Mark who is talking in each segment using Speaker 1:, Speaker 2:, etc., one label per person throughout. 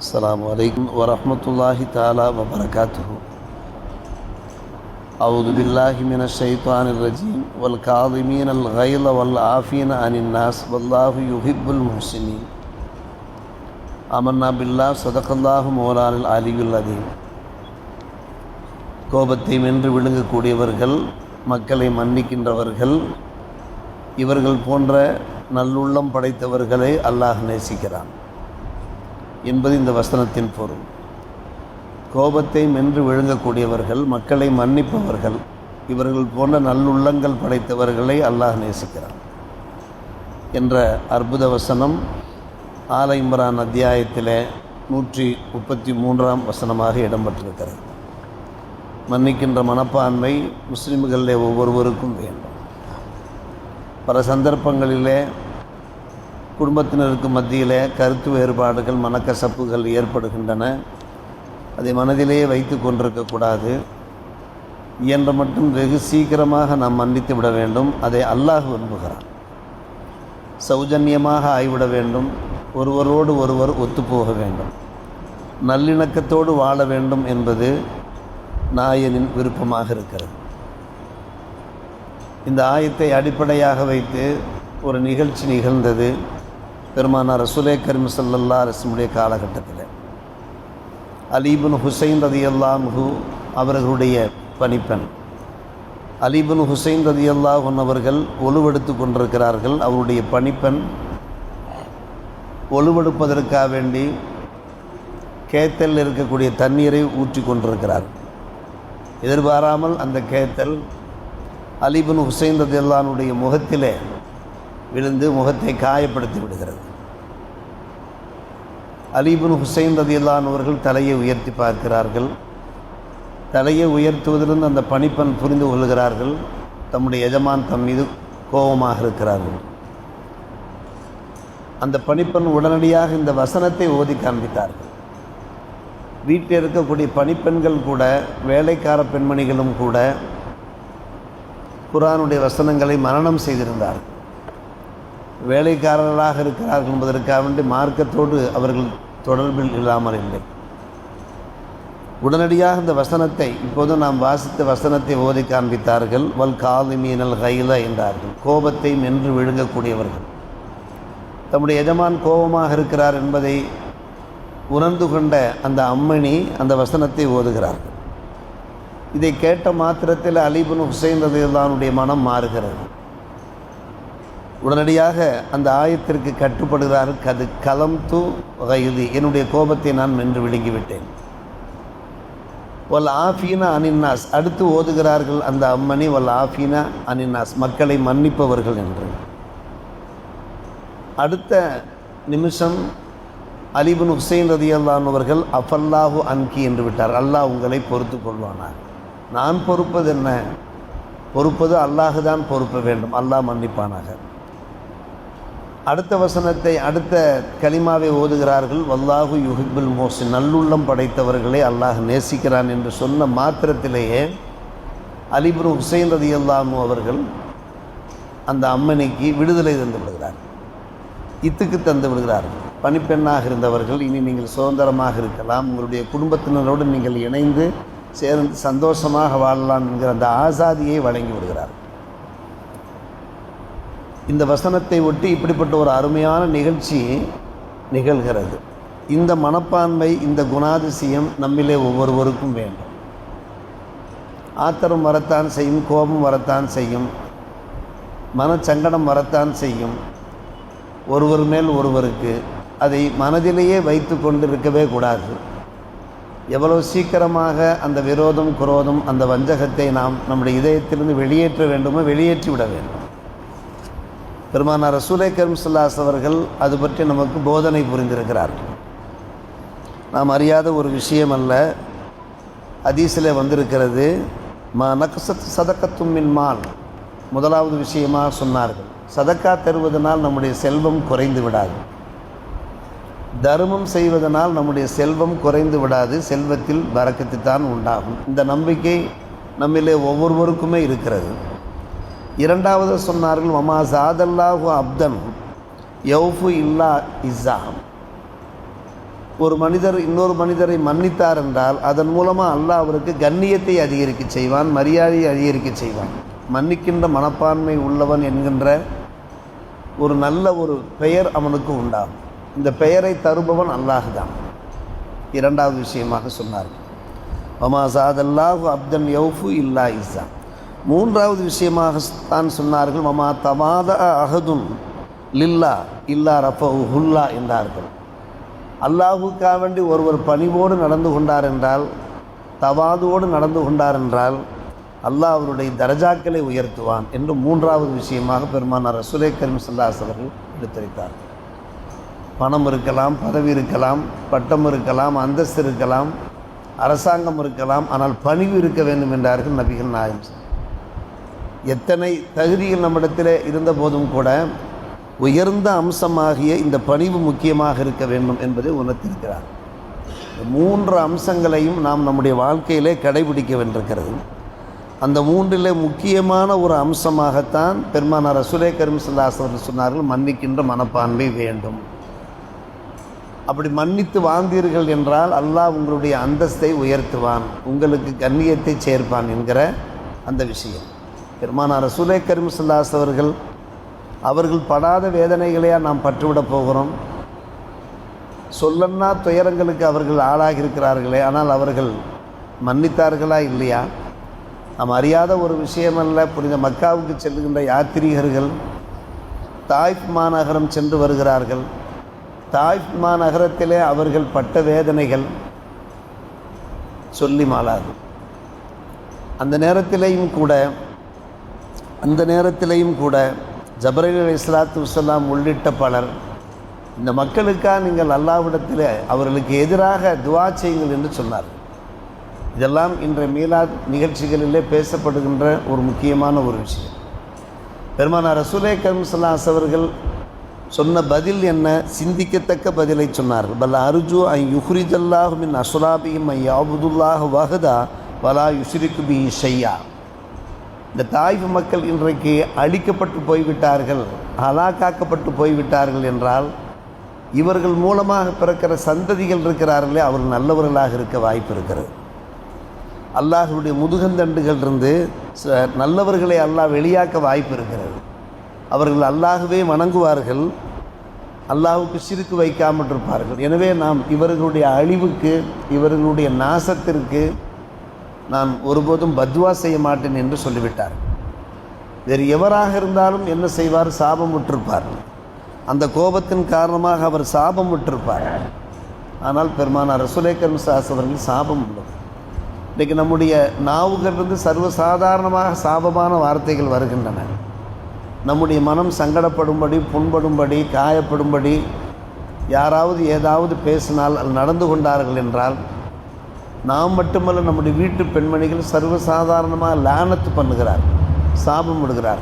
Speaker 1: السلام عليكم ورحمة الله تعالى وبركاته أعوذ بالله من الشيطان الرجيم والكاظمين الغيظ والعافين عن الناس والله يحب المحسنين آمنا بالله صدق الله مولانا العلي العظيم கோபத்தை வென்று விழுங்கக்கூடியவர்கள் மக்களை மன்னிக்கின்றவர்கள் இவர்கள் போன்ற நல்லுள்ளம் படைத்தவர்களை அல்லாஹ் நேசிக்கிறான் என்பது இந்த வசனத்தின் பொருள். கோபத்தை மென்று விழுங்கக்கூடியவர்கள் மக்களை மன்னிப்பவர்கள் இவர்கள் போன்ற நல்லுள்ளங்கள் படைத்தவர்களை அல்லாஹ் நேசிக்கிறான் என்ற அற்புத வசனம் ஆல இம்ரான் அத்தியாயத்தில் நூற்றி முப்பத்தி மூன்றாம் வசனமாக இடம்பெற்றிருக்கிறது. மன்னிக்கின்ற மனப்பான்மை முஸ்லிம்களிலே ஒவ்வொருவருக்கும் வேண்டும். பல சந்தர்ப்பங்களிலே குடும்பத்தினருக்கு மத்தியிலே கருத்து வேறுபாடுகள் மனக்கசப்புகள் ஏற்படுகின்றன. அதை மனதிலேயே வைத்து கொண்டிருக்கக்கூடாது இயன்ற மட்டும் வெகு சீக்கிரமாக நாம் மன்னித்து விட வேண்டும். அதை அல்லாஹ் விரும்புகிறான். சௌஜன்யமாக ஆய்விட வேண்டும். ஒருவரோடு ஒருவர் ஒத்துப்போக வேண்டும். நல்லிணக்கத்தோடு வாழ வேண்டும் என்பது நாயனின் விருப்பமாக இருக்கிறது. இந்த ஆயத்தை அடிப்படையாக வைத்து ஒரு நிகழ்ச்சி நிகழ்ந்தது. பெருமானார் ரசுலே கரிம் சல்லல்லா அரசனுடைய காலகட்டத்தில் அலீபுன் ஹுசைன் ரதி அல்லாஹு அவர்களுடைய பணிப்பெண். அலீபுன் ஹுசைன் ரதி அல்லாஹன் அவர்கள் ஒழுவெடுத்து கொண்டிருக்கிறார்கள். அவருடைய பணிப்பெண் ஒழுவெடுப்பதற்காக வேண்டி கேத்தல் இருக்கக்கூடிய தண்ணீரை ஊற்றி கொண்டிருக்கிறார். எதிர்பாராமல் அந்த கேத்தல் அலிபுன் ஹுசைன் ரதியல்லானுடைய முகத்திலே விழுந்து முகத்தை காயப்படுத்தி விடுகிறது. அலிபுன் ஹுசைன் ரதியல்லான் அவர்கள் தலையை உயர்த்தி பார்க்கிறார்கள். தலையை உயர்த்துவதிலிருந்து அந்த பணிப்பெண் புரிந்து கொள்கிறார்கள். தம்முடைய எஜமான் தம் மீது கோபமாக இருக்கிறார்கள். அந்த பணிப்பெண் உடனடியாக இந்த வசனத்தை ஓதி காண்பித்தார்கள். வீட்டில் இருக்கக்கூடிய பணிப்பெண்கள் கூட வேலைக்கார பெண்மணிகளும் கூட குரானுடைய வசனங்களை மரணம் செய்திருந்தார்கள். வேலைக்காரர்களாக இருக்கிறார்கள் என்பதற்காக வேண்டி மார்க்கத்தோடு அவர்கள் தொடர்பில் இல்லாமல் இல்லை. உடனடியாக இந்த வசனத்தை இப்போது நாம் வாசித்த வசனத்தை ஓதி காண்பித்தார்கள் வல் காலிமீனல் கைல என்றார்கள். கோபத்தை மென்று விழுங்கக்கூடியவர்கள். தம்முடைய எஜமான் கோபமாக இருக்கிறார் என்பதை உணர்ந்து கொண்ட அந்த அம்மணி அந்த வசனத்தை ஓதுகிறார்கள். இதை கேட்ட மாத்திரத்தில் அலிபுன் ஹுசைன் ரதியுல்லானுடைய மனம் மாறுகிறது. உடனடியாக அந்த ஆயத்திற்கு கட்டுப்படுகிறார் கது கலம் து வகையுதி. என்னுடைய கோபத்தை நான் மென்று விழுங்கிவிட்டேன். வல் ஆஃபீனா அனின்னாஸ். அடுத்து ஓதுகிறார்கள் அந்த அம்மணி வல் ஆஃபீனா அனின்னாஸ். மக்களை மன்னிப்பவர்கள் என்று. அடுத்த நிமிஷம் அலிபுன் ஹுசைன் ரதி அவர்கள் அஃபல்லாஹு அன்கி என்று விட்டார். அல்லாஹ் உங்களை பொறுத்து கொள்வானார் நான் பொறுப்பது என்ன? பொறுப்பது அல்லாஹு தான் பொறுப்ப வேண்டும். அல்லாஹ் மன்னிப்பானாக. அடுத்த வசனத்தை அடுத்த கலிமாவை ஓதுகிறார்கள். வல்லாஹு யுஹிபுல் மோசின் நல்லுள்ளம் படைத்தவர்களை அல்லாஹ் நேசிக்கிறான் என்று சொன்ன மாத்திரத்திலேயே அலிபுன் ஹுசைன் ரதி அல்லாமு அவர்கள் அந்த அம்மனைக்கு விடுதலை தந்து விடுகிறார். இத்துக்கு தந்து விடுகிறார்கள் பணிப்பெண்ணாக இருந்தவர்கள் இனி நீங்கள் சுதந்திரமாக இருக்கலாம். உங்களுடைய குடும்பத்தினரோடு நீங்கள் இணைந்து சேர்ந்து சந்தோஷமாக வாழலாம் என்கிற அந்த ஆசாதியை வழங்கி விடுகிறார்கள் இந்த வசனத்தை ஒட்டி இப்படிப்பட்ட ஒரு அருமையான நிகழ்ச்சி நிகழ்கிறது. இந்த மனப்பான்மை இந்த குணாதிசயம் நம்மிலே ஒவ்வொருவருக்கும் வேண்டும். ஆத்திரம் வரத்தான் செய்யும் கோபம் வரத்தான் செய்யும் மனச்சங்கடம் வரத்தான் செய்யும். ஒருவர் மேல் ஒருவருக்கு அதை மனதிலேயே வைத்து கொண்டு இருக்கவே கூடாது. எவ்வளவு சீக்கிரமாக அந்த விரோதம் குரோதம் அந்த வஞ்சகத்தை நாம் நம்முடைய இதயத்திலிருந்து வெளியேற்ற வேண்டுமோ வெளியேற்றி விட வேண்டும். பெருமானார் ரசூலை கரிம்சல்லாஸ் அவர்கள் அது பற்றி நமக்கு போதனை புரிந்திருக்கிறார்கள் நாம் அறியாத ஒரு விஷயம் அல்ல. அதீசில் வந்திருக்கிறது ம நக்சத் சதக்கத்தும்மின் மால். முதலாவது விஷயமாக சொன்னார்கள். சதக்கா தருவதனால் நம்முடைய செல்வம் குறைந்து விடாது. தர்மம் செய்வதனால் நம்முடைய செல்வம் குறைந்து விடாது. செல்வத்தில் வரக்கத்து தான் உண்டாகும். இந்த நம்பிக்கை நம்மிலே ஒவ்வொருவருக்குமே இருக்கிறது. இரண்டாவது சொன்னார்கள் மமா சாதல்லாஹு அப்தன் யௌஃபு இல்லா இஸ்ஸாம் ஒரு மனிதர் இன்னொரு மனிதரை மன்னித்தார் என்றால் அதன் மூலமாக அல்லாஹ் அவருக்கு கண்ணியத்தை அதிகரிக்க செய்வான் மரியாதையை அதிகரிக்க செய்வான். மன்னிக்கின்ற மனப்பான்மை உள்ளவன் என்கின்ற ஒரு நல்ல ஒரு பெயர் அவனுக்கு உண்டாகும். இந்த பெயரை தருபவன் அல்லாஹ் தான். இரண்டாவது விஷயமாக சொன்னார் வமா சாதல்லாஹு அப்தன் யௌஃபு இல்லா இஸ்ஸா மூன்றாவது விஷயமாக தான் சொன்னார்கள் மமா தமாத அகதுன் லில்லா இல்லா ரஃபு ஹுல்லா என்றார்கள். அல்லாஹுக்காக வேண்டி ஒருவர் பணிவோடு நடந்து கொண்டார் என்றால் தவாதோடு நடந்து கொண்டார் என்றால் அல்லாஹ் அவருடைய தரஜாக்களை உயர்த்துவான் என்று மூன்றாவது விஷயமாக பெருமானார் ரசுலை கரீம் சல்லாஸ் அவர்கள் எடுத்துரைத்தார் பணம் இருக்கலாம் பதவி இருக்கலாம் பட்டம் இருக்கலாம் அந்தஸ்து இருக்கலாம் அரசாங்கம் இருக்கலாம் ஆனால் பணிவு இருக்க வேண்டும் என்றார்கள் நபிகள் நாயம் எத்தனை தகுதிகள் நம்மிடத்தில் இருந்த போதும் கூட உயர்ந்த அம்சமாகிய இந்த பணிவு முக்கியமாக இருக்க வேண்டும் என்பதை உணர்த்திருக்கிறார் இந்த மூன்று அம்சங்களையும் நாம் நம்முடைய வாழ்க்கையிலே கடைபிடிக்க வேண்டியிருக்கிறது. அந்த மூன்றிலே முக்கியமான ஒரு அம்சமாகத்தான் பெருமானார் அசுரே கரும் சொன்னார்கள் மன்னிக்கின்ற மனப்பான்மை வேண்டும். அப்படி மன்னித்து வாழ்ந்தீர்கள் என்றால் அல்லாஹ் உங்களுடைய அந்தஸ்தை உயர்த்துவான் உங்களுக்கு கண்ணியத்தை சேர்ப்பான் என்கிற அந்த விஷயம். பெருமானார் சுலே கரிம்சுல்லாஸ் அவர்கள் அவர்கள் படாத வேதனைகளையா நாம் பற்றுவிடப் போகிறோம். சொல்லன்னா துயரங்களுக்கு அவர்கள் ஆளாகி இருக்கிறார்களே ஆனால் அவர்கள் மன்னித்தார்களா இல்லையா? நாம் அறியாத ஒரு விஷயமல்ல புனித மக்காவுக்கு செல்லுகின்ற யாத்திரிகர்கள் தாய்ப் மாநகரம் சென்று வருகிறார்கள். தாய்ப் மாநகரத்திலே அவர்கள் பட்ட வேதனைகள் சொல்லி மாளாது. அந்த நேரத்திலேயும் கூட அந்த நேரத்திலையும் கூட ஜபரைல் இஸ்லாத்து வலாம் உள்ளிட்ட பலர் இந்த மக்களுக்காக நீங்கள் அல்லாவிடத்தில் அவர்களுக்கு எதிராக துவா செய்யுங்கள் என்று சொன்னார் இதெல்லாம் இன்றைய மீலாத் நிகழ்ச்சிகளிலே பேசப்படுகின்ற ஒரு முக்கியமான ஒரு விஷயம். பெருமானார் ரசூலே கரம் அவர்கள் சொன்ன பதில் என்ன? சிந்திக்கத்தக்க பதிலை சொன்னார்கள். பல அருஜு ஐ யுஹ்ரிஜல்லாஹு மின் அசுராபியும் ஐ யாபுதுல்லாஹ் வஹதா வலா யுஷ்ரிக்கு பி ஷையா. இந்த தாய்வு மக்கள் இன்றைக்கு அழிக்கப்பட்டு போய்விட்டார்கள் ஹலாக்காக்கப்பட்டு போய்விட்டார்கள் என்றால் இவர்கள் மூலமாக பிறக்கிற சந்ததிகள் இருக்கிறார்களே அவர்கள் நல்லவர்களாக இருக்க வாய்ப்பு இருக்கிறது. அல்லாஹுடைய முதுகந்தண்டுகள் இருந்து ச- நல்லவர்களை அல்லாஹ் வெளியாக்க வாய்ப்பு இருக்கிறது. அவர்கள் அல்லாகவே வணங்குவார்கள் அல்லாஹுக்கு சிறுக்கு வைக்காமல் இருப்பார்கள் எனவே நாம் இவர்களுடைய அழிவுக்கு இவர்களுடைய நாசத்திற்கு நான் ஒருபோதும் பத்வா செய்ய மாட்டேன் என்று சொல்லிவிட்டார். வேறு எவராக இருந்தாலும் என்ன செய்வார்? சாபம் விட்டிருப்பார். அந்த கோபத்தின் காரணமாக அவர் சாபம் விட்டிருப்பார். ஆனால் பெருமானார் ரசுலேக்கர் சாஸ் அவர்கள் சாபம் உள்ளது. இன்றைக்கு நம்முடைய நாவுகளிலிருந்து சர்வசாதாரணமாக சாபமான வார்த்தைகள் வருகின்றன. நம்முடைய மனம் சங்கடப்படும்படி புண்படும்படி காயப்படும்படி யாராவது ஏதாவது பேசினால் அது நடந்து கொண்டார்கள் என்றால் நாம் மட்டுமல்ல நம்முடைய வீட்டு பெண்மணிகள் சர்வசாதாரணமாக லானத்து பண்ணுகிறார் சாபம் விடுகிறார்.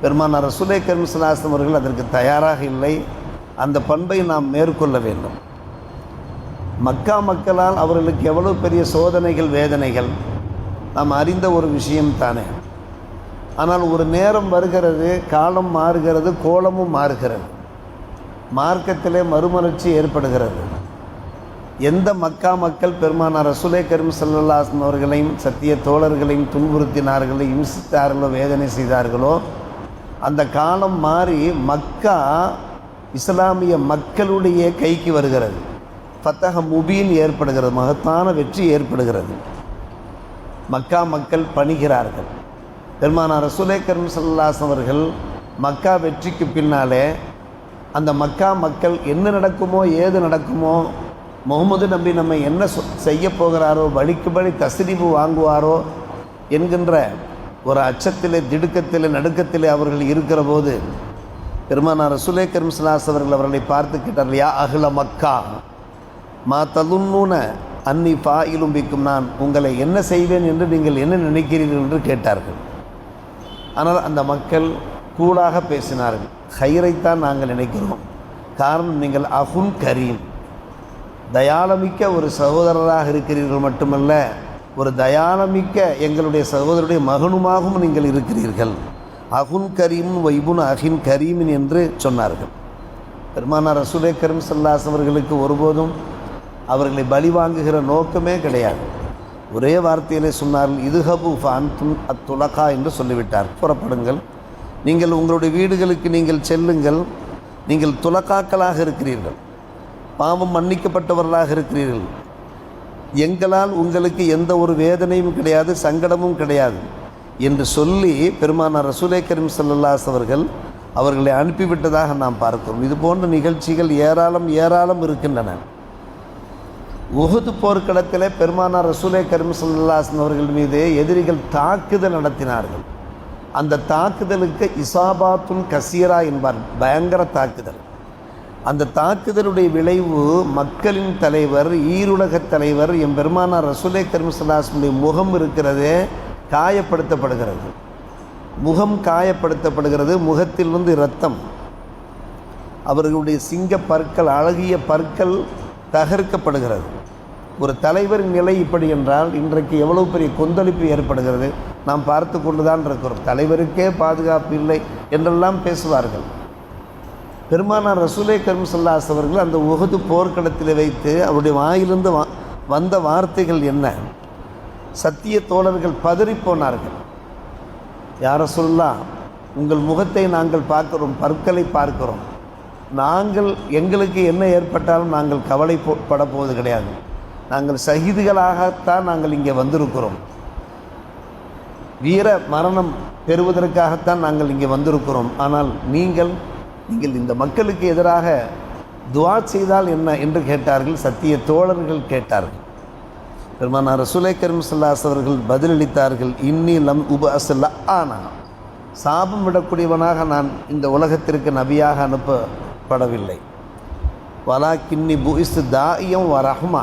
Speaker 1: பெருமானார் சுலே கர்மசலாசம் அவர்கள் அதற்கு தயாராக இல்லை. அந்த பண்பை நாம் மேற்கொள்ள வேண்டும். மக்கா மக்களால் அவர்களுக்கு எவ்வளவு பெரிய சோதனைகள் வேதனைகள் நாம் அறிந்த ஒரு விஷயம் தானே. ஆனால் ஒரு நேரம் வருகிறது காலம் மாறுகிறது கோலமும் மாறுகிறது. மார்க்கத்திலே மறுமலர்ச்சி ஏற்படுகிறது. எந்த மக்கா மக்கள் பெருமானார் ரசுலே கரும் சல்லல்லாசன் அவர்களையும் சத்திய தோழர்களையும் துன்புறுத்தினார்களோ இம்சித்தார்களோ வேதனை செய்தார்களோ அந்த காலம் மாறி மக்கா இஸ்லாமிய மக்களுடைய கைக்கு வருகிறது. ஃபத்தக முபீன் ஏற்படுகிறது மகத்தான வெற்றி ஏற்படுகிறது. மக்கா மக்கள் பணிகிறார்கள். பெருமானார் ரசுலே கரும் சல்லாஸ் அவர்கள் மக்கா வெற்றிக்கு பின்னாலே அந்த மக்கா மக்கள் என்ன நடக்குமோ ஏது நடக்குமோ முகமது நபி நம்ம என்ன சொ- செய்ய போகிறாரோ வழிக்கு வழி தஸ்ரீபு வாங்குவாரோ என்கின்ற ஒரு அச்சத்திலே திடுக்கத்திலே நடுக்கத்திலே அவர்கள் இருக்கிற போது பெருமானார் சுலே கரும் அவர்கள் அவர்களை பார்த்து கேட்டார்கள் யா அகில மக்கா மா ததுன்னூன அன்னி பா இலும்பிக்கும் நான் உங்களை என்ன செய்வேன் என்று நீங்கள் என்ன நினைக்கிறீர்கள் என்று கேட்டார்கள். ஆனால் அந்த மக்கள் கூலாக பேசினார்கள். ஹைரைத்தான் நாங்கள் நினைக்கிறோம். காரணம் நீங்கள் அகுன் கரீம். தயாளமிக்க ஒரு சகோதரராக இருக்கிறீர்கள் மட்டுமல்ல ஒரு தயாளமிக்க எங்களுடைய சகோதரருடைய மகனுமாகவும் நீங்கள் இருக்கிறீர்கள். அகுன் கரீம் வைபுன் அகின் கரீமின் என்று சொன்னார்கள். பெருமானார் ரசூலே கரீம் சல்லாஸ் அவர்களுக்கு ஒருபோதும் அவர்களை பலி வாங்குகிற நோக்கமே கிடையாது. ஒரே வார்த்தையிலே சொன்னார்கள் இதுஹபு ஃபான்தும் அத்துலகா என்று சொல்லிவிட்டார். புறப்படுங்கள். நீங்கள் உங்களுடைய வீடுகளுக்கு நீங்கள் செல்லுங்கள். நீங்கள் துலக்காக்களாக இருக்கிறீர்கள். பாவம் மன்னிக்கப்பட்டவர்களாக இருக்கிறீர்கள். எங்களால் உங்களுக்கு எந்த ஒரு வேதனையும் கிடையாது சங்கடமும் கிடையாது என்று சொல்லி பெருமானார் ரசூலே கரீம் அவர்கள் அவர்களை அனுப்பிவிட்டதாக நாம் பார்க்கிறோம். இது போன்ற நிகழ்ச்சிகள் ஏராளம் ஏராளம் இருக்கின்றன. உகுது போர்க்களத்தில் பெருமானார் ரசூலே கரீம் ஸல்லல்லாஹு அவர்கள் மீது எதிரிகள் தாக்குதல் நடத்தினார்கள். அந்த தாக்குதலுக்கு இசாபாத்துன் கசீரா என்பார். பயங்கர தாக்குதல். அந்த தாக்குதலுடைய விளைவு மக்களின் தலைவர் ஈருலகத் தலைவர் எம் பெருமானார் ரசுலே கர்மசலாசனுடைய முகம் இருக்கிறது காயப்படுத்தப்படுகிறது. முகம் காயப்படுத்தப்படுகிறது முகத்திலிருந்து இரத்தம். அவர்களுடைய சிங்க பற்கள் அழகிய பற்கள் தகர்க்கப்படுகிறது. ஒரு தலைவரின் நிலை இப்படி என்றால் இன்றைக்கு எவ்வளவு பெரிய கொந்தளிப்பு ஏற்படுகிறது? நாம் பார்த்து கொண்டுதான் இருக்கிறோம். தலைவருக்கே பாதுகாப்பு இல்லை என்றெல்லாம் பேசுவார்கள். பெருமானார் ரசூலே கரும் சொல்லாஸ் அவர்கள் அந்த உகது போர்க்களத்தில் வைத்து அவருடைய வாயிலிருந்து வா வந்த வார்த்தைகள் என்ன? சத்திய தோழர்கள் பதறிப் போனார்கள். யார சொல்லா உங்கள் முகத்தை நாங்கள் பார்க்கிறோம் பற்களை பார்க்கிறோம். நாங்கள் எங்களுக்கு என்ன ஏற்பட்டாலும் நாங்கள் கவலைப்பட போவது கிடையாது. நாங்கள் சகிதுகளாகத்தான் நாங்கள் இங்கே வந்திருக்கிறோம். வீர மரணம் பெறுவதற்காகத்தான் நாங்கள் இங்கே வந்திருக்கிறோம். ஆனால் நீங்கள் நீங்கள் இந்த மக்களுக்கு எதிராக துவா செய்தால் என்ன என்று கேட்டார்கள் சத்திய தோழர்கள் கேட்டார்கள். பெருமானார் ரசூலை கரும் சல்லாஸ் அவர்கள் பதிலளித்தார்கள் இன்னி லம் உப அசல்ல ஆனா சாபம் விடக்கூடியவனாக நான் இந்த உலகத்திற்கு நபியாக அனுப்பப்படவில்லை. வலா கின்னி புயிஸ்து தாயம் வரஹ்மா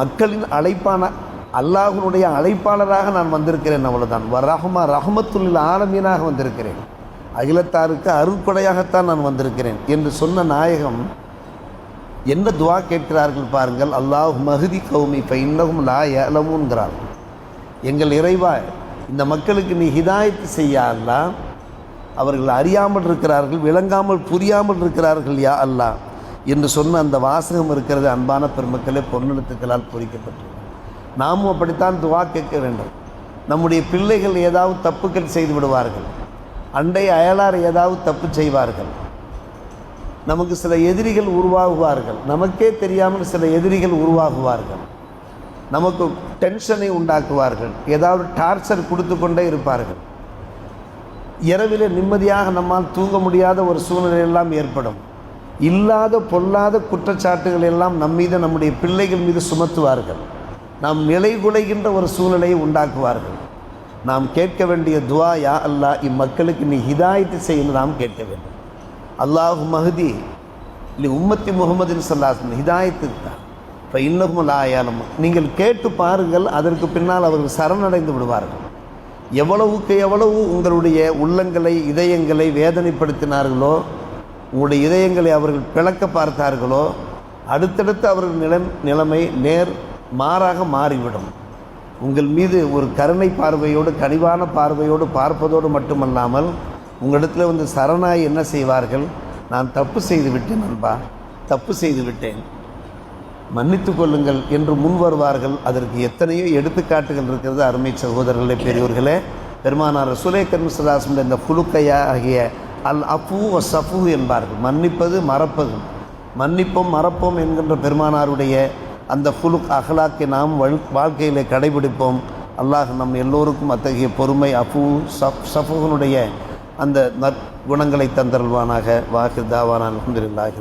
Speaker 1: மக்களின் அழைப்பான அல்லாஹனுடைய அழைப்பாளராக நான் வந்திருக்கிறேன் அவ்வளோதான் வரஹ்மா ரஹமத்துள்ள ரஹமத்துல்லில் ஆலமீனாக வந்திருக்கிறேன். அகிலத்தாருக்கு அருட்படையாகத்தான் நான் வந்திருக்கிறேன் என்று சொன்ன நாயகம் என்ன துவா கேட்கிறார்கள் பாருங்கள். அல்லாஹ் மகுதி கௌமி இப்போ இன்னகும் லா ஏலமுங்கிறார் எங்கள் இறைவா இந்த மக்களுக்கு நீ ஹிதாயத்து செய்ய அல்லா அவர்கள் அறியாமல் இருக்கிறார்கள் விளங்காமல் புரியாமல் இருக்கிறார்கள் யா அல்லாஹ். என்று சொன்ன அந்த வாசகம் இருக்கிறது அன்பான பெருமக்களே பொன்னெழுத்துக்களால் பொறிக்கப்பட்டு நாமும் அப்படித்தான் துவா கேட்க வேண்டும். நம்முடைய பிள்ளைகள் ஏதாவது தப்புக்கள் செய்து விடுவார்கள். அண்டை அயலார் ஏதாவது தப்பு செய்வார்கள். நமக்கு சில எதிரிகள் உருவாகுவார்கள். நமக்கே தெரியாமல் சில எதிரிகள் உருவாகுவார்கள். நமக்கு டென்ஷனை உண்டாக்குவார்கள். ஏதாவது டார்ச்சர் கொடுத்து கொண்டே இருப்பார்கள். இரவிலே நிம்மதியாக நம்மால் தூங்க முடியாத ஒரு சூழ்நிலை எல்லாம் ஏற்படும். இல்லாத பொல்லாத குற்றச்சாட்டுகள் எல்லாம் நம் மீது நம்முடைய பிள்ளைகள் மீது சுமத்துவார்கள். நாம் நிலை குலைகின்ற ஒரு சூழ்நிலையை உண்டாக்குவார்கள். நாம் கேட்க வேண்டிய துவா யா அல்லாஹ் இம்மக்களுக்கு நீ ஹிதாயத்து செய்யணும் நாம் கேட்க வேண்டும். அல்லாஹு மஹதி இல்லை உம்மத்தி முகமதுன்னு சொல்லாசன் ஹிதாயத்துக்கு தான் இப்போ இன்னமும் லாயாலும் நீங்கள் கேட்டு பாருங்கள் அதற்கு பின்னால் அவர்கள் சரணடைந்து விடுவார்கள். எவ்வளவுக்கு எவ்வளவு உங்களுடைய உள்ளங்களை இதயங்களை வேதனைப்படுத்தினார்களோ உங்களுடைய இதயங்களை அவர்கள் பிளக்க பார்த்தார்களோ அடுத்தடுத்து அவர்கள் நிலம் நிலைமை நேர் மாறாக மாறிவிடும். உங்கள் மீது ஒரு கருணை பார்வையோடு கனிவான பார்வையோடு பார்ப்பதோடு மட்டுமல்லாமல் உங்களிடத்தில் வந்து சரணாய் என்ன செய்வார்கள்? நான் தப்பு செய்து விட்டேன் நண்பா தப்பு செய்து விட்டேன். மன்னித்து கொள்ளுங்கள் என்று முன் வருவார்கள். அதற்கு எத்தனையோ எடுத்துக்காட்டுகள் இருக்கிறது. அருமை சகோதரர்களே பெரியோர்களே. பெருமானார் சுலே கர்மசதாசனுடைய இந்த குழுக்கையா ஆகிய அல் அஃபு வ சஃபு என்பார்கள். மன்னிப்பது மறப்பது. மன்னிப்போம் மறப்போம் என்கின்ற பெருமானாருடைய அந்த ஃபுலுக் அகலாக்கை நாம் வாழ்க்கையில் வாழ்க்கையிலே கடைபிடிப்போம். அல்லாஹ் நம் எல்லோருக்கும் அத்தகைய பொறுமை அஃபு சஃப் சஃபுகனுடைய அந்த நற்குணங்களை தந்தருள்வானாக. வாஹிர் தாவான அலமதுல்லாஹி